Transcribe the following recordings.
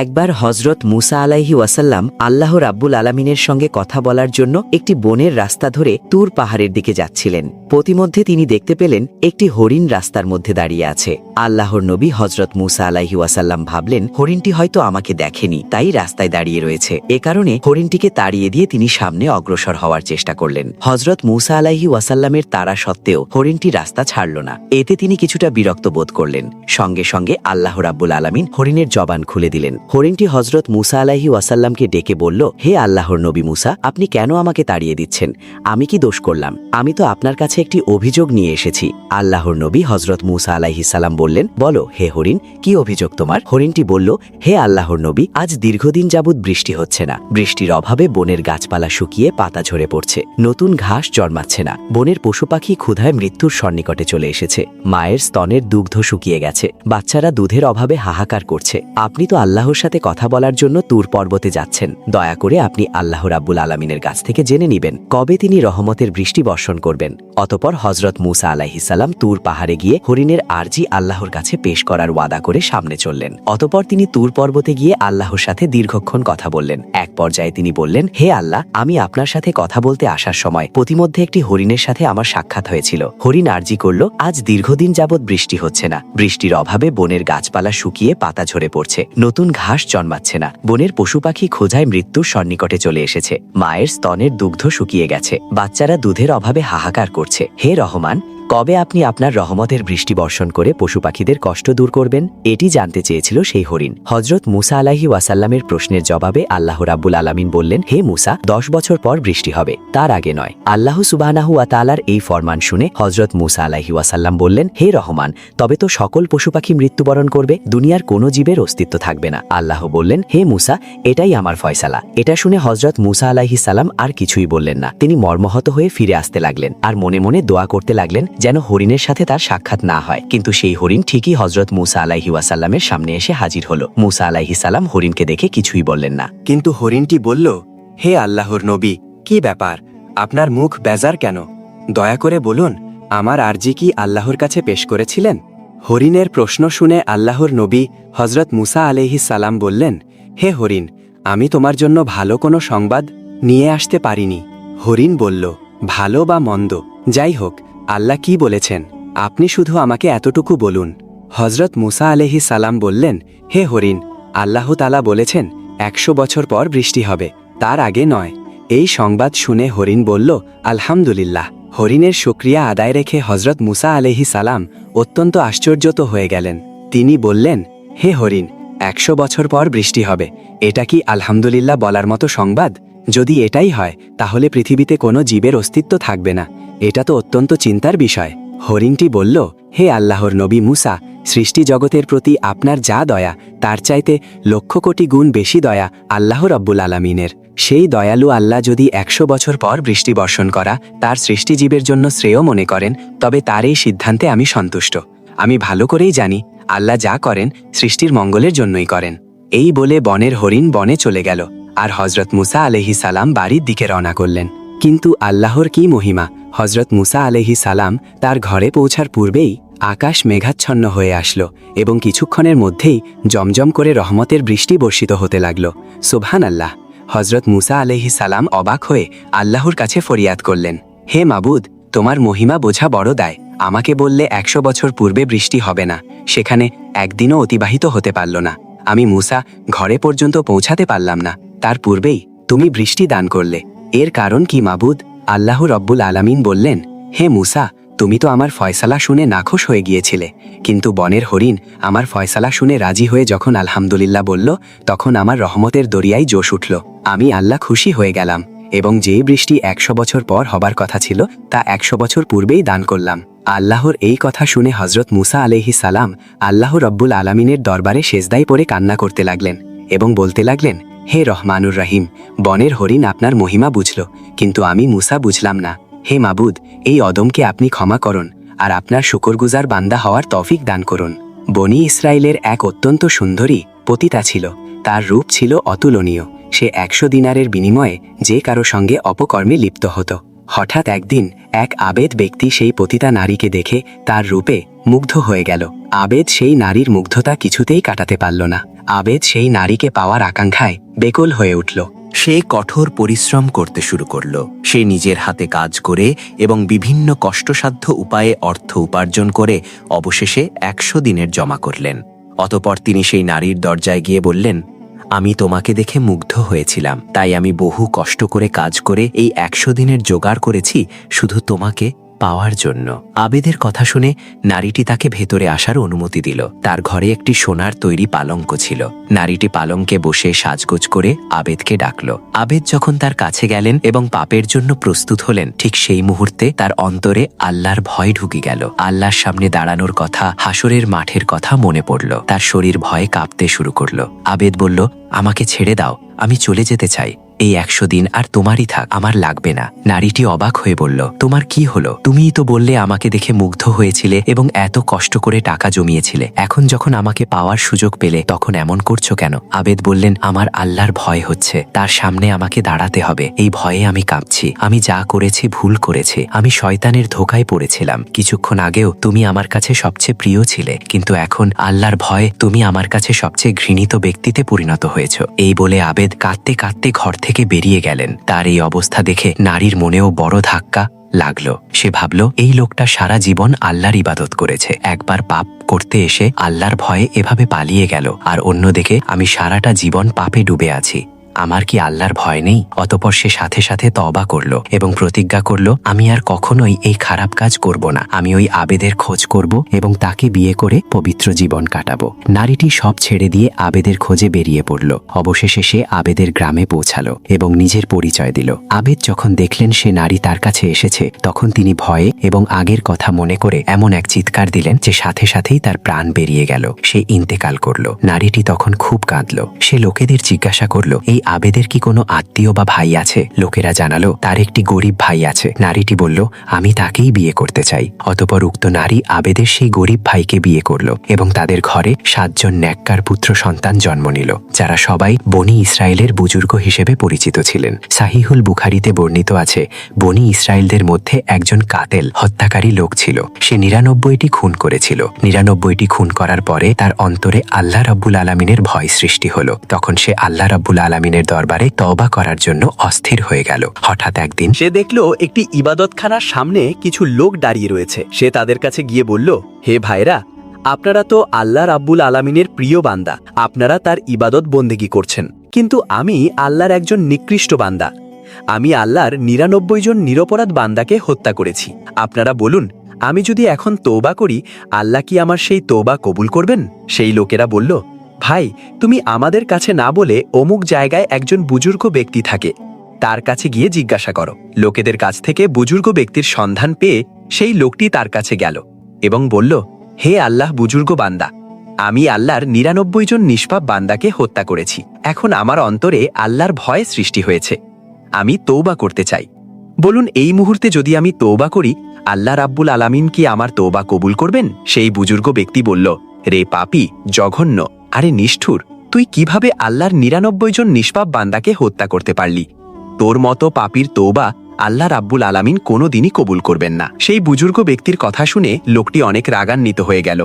একবার হজরত মুসা আলাইহি ওয়াসাল্লাম আল্লাহ রাব্বুল আলামিনের সঙ্গে কথা বলার জন্য একটি বনের রাস্তা ধরে তুর পাহাড়ের দিকে যাচ্ছিলেন। প্রতিমধ্যে তিনি দেখতে পেলেন একটি হরিণ রাস্তার মধ্যে দাঁড়িয়ে আছে। আল্লাহর নবী হজরত মুসা আলাইহি ওয়াসাল্লাম ভাবলেন, হরিণটি হয়তো আমাকে দেখেনি, তাই রাস্তায় দাঁড়িয়ে রয়েছে। এ কারণে হরিণটিকে তাড়িয়ে দিয়ে তিনি সামনে অগ্রসর হওয়ার চেষ্টা করলেন। হজরত মুসা আলাইহি ওয়াসাল্লামের তারা সত্ত্বেও হরিণটি রাস্তা ছাড়ল না। এতে তিনি কিছুটা বিরক্ত বোধ করলেন। সঙ্গে সঙ্গে আল্লাহ রাব্বুল আলামিন হরিণের জবান খুলে দিলেন। হরিণটি হজরত মুসা আলাইহি ওয়াসাল্লামকে ডেকে বলল, হে আল্লাহর নবী মুসা, আপনি কেন আমাকে তাড়িয়ে দিচ্ছেন? আমি কি দোষ করলাম? আমি তো আপনার কাছে একটি অভিযোগ নিয়ে এসেছি। আল্লাহর নবী হজরত মুসা আলাইহি সালাম বললেন, বলো, হে হরিণ, কি অভিযোগ তোমার? হরিণটি বলল, হে আল্লাহর নবী, আজ দীর্ঘদিন যাবৎ বৃষ্টি হচ্ছে না। বৃষ্টির অভাবে বনের গাছপালা শুকিয়ে পাতা ঝরে পড়ছে। নতুন ঘাস জন্মাচ্ছে না। বনের পশু পাখি ক্ষুধায় মৃত্যুর সন্নিকটে চলে এসেছে। মায়ের স্তনের দুগ্ধ শুকিয়ে গেছে। বাচ্চারা দুধের অভাবে হাহাকার করছে। আপনি তো আল্লাহর সাথে কথা বলার জন্য তুর পর্বতে যাচ্ছেন। দয়া করে আপনি আল্লাহ রাব্বুল আলমিনের কাছ থেকে জেনে নিবেন, কবে তিনি রহমতের বৃষ্টি বর্ষণ করবেন। অতপর হজরত মুসা আলাহিসাল্লাম তুর পাহাড়ে গিয়ে হরিণের আর্জি আল্লাহর কাছে পেশ করার ওয়াদা করে সামনে চললেন। অতপর তিনি তুর পর্বতে গিয়ে আল্লাহর সাথে দীর্ঘক্ষণ কথা বললেন। এক পর্যায়ে তিনি বললেন, হে আল্লাহ, আমি আপনার সাথে কথা বলতে আসার সময় প্রতিমধ্যে একটি হরিণের সাথে আমার সাক্ষাৎ হয়েছিল। হরিণ আরজি করল, আজ দীর্ঘদিন যাবৎ বৃষ্টি হচ্ছে না। বৃষ্টির অভাবে বনের গাছপালা শুকিয়ে পাতা ঝরে পড়ছে। নতুন ঘাস জন্মাচ্ছে না। বনের পশু পাখি খোঁজায় মৃত্যুর সন্নিকটে চলে এসেছে। মায়ের স্তনের দুগ্ধ শুকিয়ে গেছে। বাচ্চারা দুধের অভাবে হাহাকার করছে। হে রহমান কবে আপনি আপনার রহমতের বৃষ্টি বর্ষণ করে পশু পাখিদের কষ্ট দূর করবেন, এটি জানতে চেয়েছিল সেই হরিণ। হজরত মুসা আলাহি ওয়াসাল্লামের প্রশ্নের জবাবে আল্লাহ রাব্বুল আলামিন বললেন, হে মুসা, দশ বছর পর বৃষ্টি হবে, তার আগে নয়। আল্লাহ সুবাহানাহু তালার এই ফরমান শুনে হজরত মুসা আলাহি ওয়াসাল্লাম বললেন, হে রহমান, তবে তো সকল পশু পাখি মৃত্যুবরণ করবে, দুনিয়ার কোনো জীবের অস্তিত্ব থাকবে না। আল্লাহ বললেন, হে মুসা, এটাই আমার ফয়সালা। এটা শুনে হজরত মুসা আলাহি সালাম আর কিছুই বললেন না। তিনি মর্মহত হয়ে ফিরে আসতে লাগলেন আর মনে মনে দোয়া করতে লাগলেন যেন হরিণের সাথে তার সাক্ষাৎ না হয়। কিন্তু সেই হরিণ ঠিকই হজরত মুসা আলাহি ওয়াসাল্লামের সামনে এসে হাজির হলো। মুসা আলাহি সালাম হরিণকে দেখে কিছুই বললেন না। কিন্তু হরিণটি বলল, হে আল্লাহর নবী, কি ব্যাপার? আপনার মুখ বেজার কেন? দয়া করে বলুন, আমার আরজি কি আল্লাহর কাছে পেশ করেছিলেন? হরিণের প্রশ্ন শুনে আল্লাহর নবী হজরত মুসা আলহি সালাম বললেন, হে হরিণ, আমি তোমার জন্য ভালো কোনো সংবাদ নিয়ে আসতে পারিনি। হরিণ বলল, ভালো বা মন্দ, যাই হোক আল্লাহ কি বলেছেন? আপনি শুধু আমাকে এতটুকু বলুন। হজরত মুসা আলহি সালাম বললেন, হে হরিণ, আল্লাহ তালা বলেছেন, একশো বছর পর বৃষ্টি হবে, তার আগে নয়। এই সংবাদ শুনে হরিণ বলল, আলহামদুলিল্লাহ। হরিণের শুক্রিয়া আদায় রেখে হজরত মুসা আলহি সালাম অত্যন্ত আশ্চর্যত হয়ে গেলেন। তিনি বললেন, হে হরিণ, একশো বছর পর বৃষ্টি হবে, এটা কি আলহামদুলিল্লাহ বলার মতো সংবাদ? যদি এটাই হয়, তাহলে পৃথিবীতে কোনো জীবের অস্তিত্ব থাকবে না। এটা তো অত্যন্ত চিন্তার বিষয়। হরিণটি বলল, হে আল্লাহর নবী মুসা, সৃষ্টি জগতের প্রতি আপনার যা দয়া, তার চাইতে লক্ষ কোটি গুণ বেশি দয়া আল্লাহ রব্বুল আলমিনের। সেই দয়ালু আল্লাহ যদি একশো বছর পর বৃষ্টি বর্ষণ করা, তার সৃষ্টিজীবের জন্য শ্রেয় মনে করেন, তবে তার এই সিদ্ধান্তে আমি সন্তুষ্ট। আমি ভালো করেই জানি, আল্লাহ যা করেন, সৃষ্টির মঙ্গলের জন্যই করেন। এই বলে বনের হরিণ বনে চলে গেল, আর হজরত মুসা আলহি সালাম বাড়ির দিকে রওনা করলেন। কিন্তু আল্লাহর কি মহিমা হজরত মুসা আলহি সালাম তার ঘরে পৌঁছার পূর্বেই আকাশ মেঘাচ্ছন্ন হয়ে আসলো এবং কিছুক্ষণের মধ্যেই জমজম করে রহমতের বৃষ্টি বর্ষিত হতে লাগল। সুবহান আল্লাহ হজরত মুসা আলহি সালাম অবাক হয়ে আল্লাহর কাছে ফরিয়াদ করলেন, হে মাবুদ, তোমার মহিমা বোঝা বড় দায়। আমাকে বললে একশো বছর পূর্বে বৃষ্টি হবে না, সেখানে একদিনও অতিবাহিত হতে পারল না। আমি মুসা ঘরে পর্যন্ত পৌঁছাতে পারলাম না। তার পূর্বেই তুমি বৃষ্টি দান করলে। এর কারণ কি মাবুদ? আল্লাহ রব্বুল আলামিন বললেন, হে মুসা, তুমি তো আমার ফয়সালা শুনে নাখোশ হয়ে গিয়েছিলে। কিন্তু বনের হরিণ আমার ফয়সালা শুনে রাজি হয়ে যখন আলহামদুলিল্লাহ বলল, তখন আমার রহমতের দরিয়ায় জোশ উঠল। আমি আল্লাহ খুশি হয়ে গেলাম এবং যে বৃষ্টি একশো বছর পর হবার কথা ছিল, তা একশো বছর পূর্বেই দান করলাম। আল্লাহর এই কথা শুনে হজরত মুসা আলহি সালাম আল্লাহ রব্বুল আলমিনের দরবারে সেজদাই পরে কান্না করতে লাগলেন এবং বলতে লাগলেন হে রহমানুর রাহিম, বনের হরিণ আপনার মহিমা বুঝল, কিন্তু আমি মুসা বুঝলাম না। হে মাবুদ, এই অদমকে আপনি ক্ষমা করুন, আর আপনার শুকরগুজার বান্দা হওয়ার তফিক দান করুন। বনি ইসরায়েলের এক অত্যন্ত সুন্দরী পতিতা ছিল। তার রূপ ছিল অতুলনীয়। সে একশো দিনারের বিনিময়ে যে কারও সঙ্গে অপকর্মে লিপ্ত হতো। হঠাৎ একদিন এক আবেদ ব্যক্তি সেই পতিতা নারীকে দেখে তার রূপে মুগ্ধ হয়ে গেল। আবেদ সেই নারীর মুগ্ধতা কিছুতেই কাটাতে পারল না। আবেদ সেই নারীকে পাওয়ার আকাঙ্ক্ষায় বেকুল হয়ে উঠল। সে কঠোর পরিশ্রম করতে শুরু করল। সে নিজের হাতে কাজ করে এবং বিভিন্ন কষ্টসাধ্য উপায়ে অর্থ উপার্জন করে অবশেষে একশো দিনের জমা করলেন। অতপর তিনি সেই নারীর দরজায় গিয়ে বললেন, আমি তোমাকে দেখে মুগ্ধ হয়েছিলাম। তাই আমি বহু কষ্ট করে কাজ করে এই একশো দিনের জোগাড় করেছি। শুধু তোমাকে পাওয়ার জন্য। আবেদের কথা শুনে নারীটি তাকে ভেতরে আসার অনুমতি দিল। তার ঘরে একটি সোনার তৈরি পালঙ্ক ছিল। নারীটি পালঙ্কে বসে সাজগোজ করে আবেদকে ডাকল। আবেদ যখন তার কাছে গেলেন এবং পাপের জন্য প্রস্তুত হলেন, ঠিক সেই মুহূর্তে তার অন্তরে আল্লাহর ভয় ঢুকে গেল। আল্লাহর সামনে দাঁড়ানোর কথা, হাসরের মাঠের কথা মনে পড়ল। তার শরীর ভয়ে কাঁপতে শুরু করল। আবেদ বলল, আমাকে ছেড়ে দাও। আমি চলে যেতে চাই। এই একশো দিন আর তোমারই থাক, আমার লাগবে না। নারীটি অবাক হয়ে বলল, তোমার কি হলো? তুমিই তো বললে আমাকে দেখে মুগ্ধ হয়েছিলে এবং এত কষ্ট করে টাকা জমিয়েছিলে। এখন যখন আমাকে পাওয়ার সুযোগ পেলে, তখন এমন করছ কেন? আবেদ বললেন, আমার আল্লাহর ভয় হচ্ছে। তার সামনে আমাকে দাঁড়াতে হবে। এই ভয়ে আমি কাঁপছি। আমি যা করেছি, ভুল করেছি। আমি শয়তানের ধোকায় পড়েছিলাম। কিছুক্ষণ আগেও তুমি আমার কাছে সবচেয়ে প্রিয় ছিলে। কিন্তু এখন আল্লাহর ভয়ে তুমি আমার কাছে সবচেয়ে ঘৃণিত ব্যক্তিতে পরিণত হয়েছ। এই বলে আবেদ কাঁদতে কাঁদতে ঘর থেকে বেরিয়ে গেলেন। তার এই অবস্থা দেখে নারীর মনেও বড় ধাক্কা লাগল। সে ভাবল, এই লোকটা সারা জীবন আল্লাহর ইবাদত করেছে। একবার পাপ করতে এসে আল্লাহর ভয়ে এভাবে পালিয়ে গেল। আর অন্যদিকে আমি সারাটা জীবন পাপে ডুবে আছি। আমার কি আল্লাহর ভয় নেই? অতপর সে সাথে সাথে তবা করল এবং প্রতিজ্ঞা করল, আমি আর কখনোই এই খারাপ কাজ করব না। আমি ওই আবেদের খোঁজ করব এবং তাকে বিয়ে করে পবিত্র জীবন কাটাবো। নারীটি সব ছেড়ে দিয়ে আবেদের খোঁজে বেরিয়ে পড়ল। অবশেষে সে আবেদের গ্রামে পৌঁছালো এবং নিজের পরিচয় দিল। আবেদ যখন দেখলেন সে নারী তার কাছে এসেছে, তখন তিনি ভয়ে এবং আগের কথা মনে করে এমন এক চিৎকার দিলেন যে সাথে সাথেই তার প্রাণ বেরিয়ে গেল। সে ইন্তেকাল করল। নারীটি তখন খুব কাঁদল। সে লোকেদের জিজ্ঞাসা করল, এই আবেদের কি কোনো আত্মীয় বা ভাই আছে? লোকেরা জানালো, তার একটি গরিব ভাই আছে। নারীটি বলল, আমি তাকেই বিয়ে করতে চাই। অতপর উক্ত নারী আবেদের সেই গরিব ভাইকে বিয়ে করল এবং তাদের ঘরে সাতজন ন্যাক্কার পুত্র সন্তান জন্ম নিল, যারা সবাই বনি ইসরায়েলের বুজুর্গ হিসেবে পরিচিত ছিলেন। সাহিহুল বুখারিতে বর্ণিত আছে, বনি ইসরায়েলদের মধ্যে একজন কাতেল হত্যাকারী লোক ছিল। সে নিরানব্বইটি খুন করেছিল। নিরানব্বইটি খুন করার পরে তার অন্তরে আল্লাহ রব্বুল আলমিনের ভয় সৃষ্টি হল। তখন সে আল্লাহ রব্বুল আলমিনের দরবারে তওবা করার জন্য অস্থির হয়ে গেল। হঠাৎ একদিন সে দেখল একটি ইবাদতখানার সামনে কিছু লোক দাঁড়িয়ে রয়েছে। সে তাদের কাছে গিয়ে বলল, হে ভাইরা আপনারা তো আল্লাহ রাব্বুল আলামিনের প্রিয় বান্দা। আপনারা তার ইবাদত বন্দেগি করছেন। কিন্তু আমি আল্লাহর একজন নিকৃষ্ট বান্দা। আমি আল্লাহর নিরানব্বই জন নিরপরাধ বান্দাকে হত্যা করেছি। আপনারা বলুন, আমি যদি এখন তৌবা করি, আল্লাহ কি আমার সেই তৌবা কবুল করবেন? সেই লোকেরা বলল ভাই, তুমি আমাদের কাছে না বলে অমুক জায়গায় একজন বুজুর্গ ব্যক্তি থাকে। তার কাছে গিয়ে জিজ্ঞাসা করো। লোকেদের কাছ থেকে বুজুর্গ ব্যক্তির সন্ধান পেয়ে সেই লোকটি তার কাছে গেল এবং বলল, হে আল্লাহ বুজুর্গ বান্দা, আমি আল্লাহর নিরানব্বই জন নিষ্পাপ বান্দাকে হত্যা করেছি। এখন আমার অন্তরে আল্লাহর ভয় সৃষ্টি হয়েছে। আমি তৌবা করতে চাই। বলুন, এই মুহূর্তে যদি আমি তৌবা করি, আল্লাহ রাব্বুল আলামিন কি আমার তৌবা কবুল করবেন? সেই বুজুর্গ ব্যক্তি বলল, রে পাপি, জঘন্য আরে নিষ্ঠুর, তুই কীভাবে আল্লাহর নিরানব্বই জন নিষ্পাপ বান্দাকে হত্যা করতে পারলি? তোর মতো পাপির তৌবা আল্লাহ রাব্বুল আলামিন কোনোদিনই কবুল করবেন না। সেই বুজুর্গ ব্যক্তির কথা শুনে লোকটি অনেক রাগান্বিত হয়ে গেল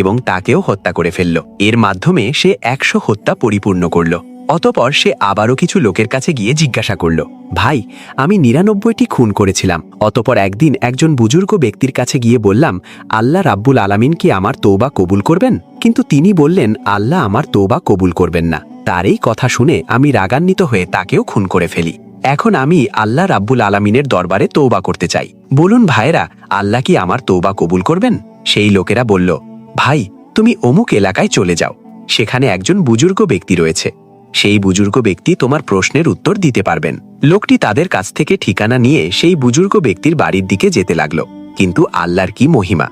এবং তাকেও হত্যা করে ফেলল। এর মাধ্যমে সে একশো হত্যা পরিপূর্ণ করল। অতপর সে আবারও কিছু লোকের কাছে গিয়ে জিজ্ঞাসা করল, ভাই, আমি নিরানব্বইটি খুন করেছিলাম। অতপর একদিন একজন বুজুর্গ ব্যক্তির কাছে গিয়ে বললাম, আল্লাহ রাব্বুল আলামিন কি আমার তৌবা কবুল করবেন? কিন্তু তিনি বললেন, আল্লাহ আমার তৌবা কবুল করবেন না। তার এই কথা শুনে আমি রাগান্বিত হয়ে তাকেও খুন করে ফেলি। এখন আমি আল্লাহ রাব্বুল আলামিনের দরবারে তৌবা করতে চাই। বলুন ভাইরা আল্লাহ কি আমার তৌবা কবুল করবেন? সেই লোকেরা বলল, ভাই, তুমি অমুক এলাকায় চলে যাও। সেখানে একজন বুজুর্গ ব্যক্তি রয়েছে। সেই বুজুর্গ ব্যক্তি তোমার প্রশ্নের উত্তর দিতে পারবেন। লোকটি তাদের কাছ থেকে ঠিকানা নিয়ে সেই বুজুর্গ ব্যক্তির বাড়ির দিকে যেতে লাগল। কিন্তু আল্লাহর কি মহিমা?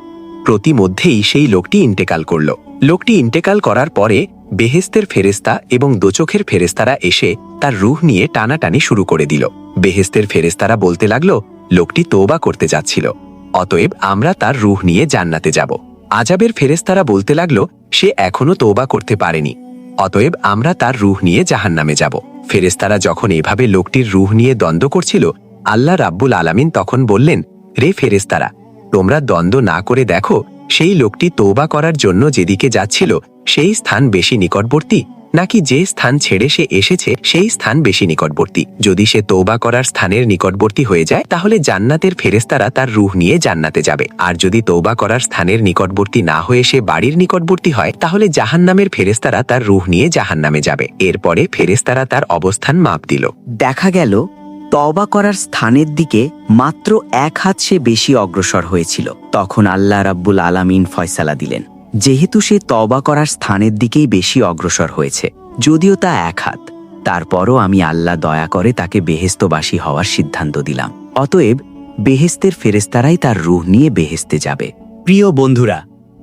প্রতিমধ্যেই সেই লোকটি ইন্টেকাল করল। লোকটি ইন্টেকাল করার পরে বেহেস্তের ফেরেস্তা এবং দোচখের ফেরেস্তারা এসে তার রুহ নিয়ে টানাটানি শুরু করে দিল। বেহেস্তের ফেরেস্তারা বলতে লাগল, লোকটি তৌবা করতে যাচ্ছিল। অতএব আমরা তার রুহ নিয়ে জান্নাতে যাব। আজাবের ফেরেস্তারা বলতে লাগল, সে এখনও তৌবা করতে পারেনি। অতএব আমরা তার রুহ নিয়ে জাহান্নামে যাব। ফেরেস্তারা যখন এভাবে লোকটির রুহ নিয়ে দ্বন্দ্ব করছিল, আল্লাহ রাব্বুল আলামিন তখন বললেন, রে ফেরেস্তারা তোমরা দ্বন্দ্ব না করে দেখো, সেই লোকটি তৌবা করার জন্য যেদিকে যাচ্ছিল, সেই স্থান বেশি নিকটবর্তী। নাকি যে স্থান ছেড়ে সে এসেছে, সেই স্থান বেশি নিকটবর্তী। যদি সে তৌবা করার স্থানের নিকটবর্তী হয়ে যায়, তাহলে জান্নাতের ফেরেস্তারা তার রুহ নিয়ে জান্নাতে যাবে। আর যদি তৌবা করার স্থানের নিকটবর্তী না হয়ে সে বাড়ির নিকটবর্তী হয়, তাহলে জাহান্নামের ফেরেস্তারা তার রুহ নিয়ে জাহান্নামে যাবে। এরপরে ফেরেস্তারা তার অবস্থান মাপ দিল। দেখা গেল তওবা করার স্থানের দিকে মাত্র এক হাত সে বেশি অগ্রসর হয়েছিল। তখন আল্লাহ রাব্বুল আলামিন ফয়সালা দিলেন, যেহেতু সে তওবা করার স্থানের দিকেই বেশি অগ্রসর হয়েছে, যদিও তা এক হাত। তারপরও আমি আল্লাহ দয়া করে তাকে বেহেস্তবাসী হওয়ার সিদ্ধান্ত দিলাম। অতএব বেহেস্তের ফেরেস্তারাই তার রুহ নিয়ে বেহেস্তে যাবে। প্রিয় বন্ধুরা,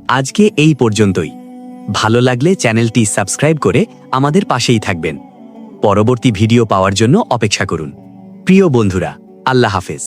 আজকে এই পর্যন্তই। ভালো লাগলে চ্যানেলটি সাবস্ক্রাইব করে আমাদের পাশেই থাকবেন। পরবর্তী ভিডিও পাওয়ার জন্য অপেক্ষা করুন। প্রিয় বন্ধুরা আল্লাহ হাফেজ।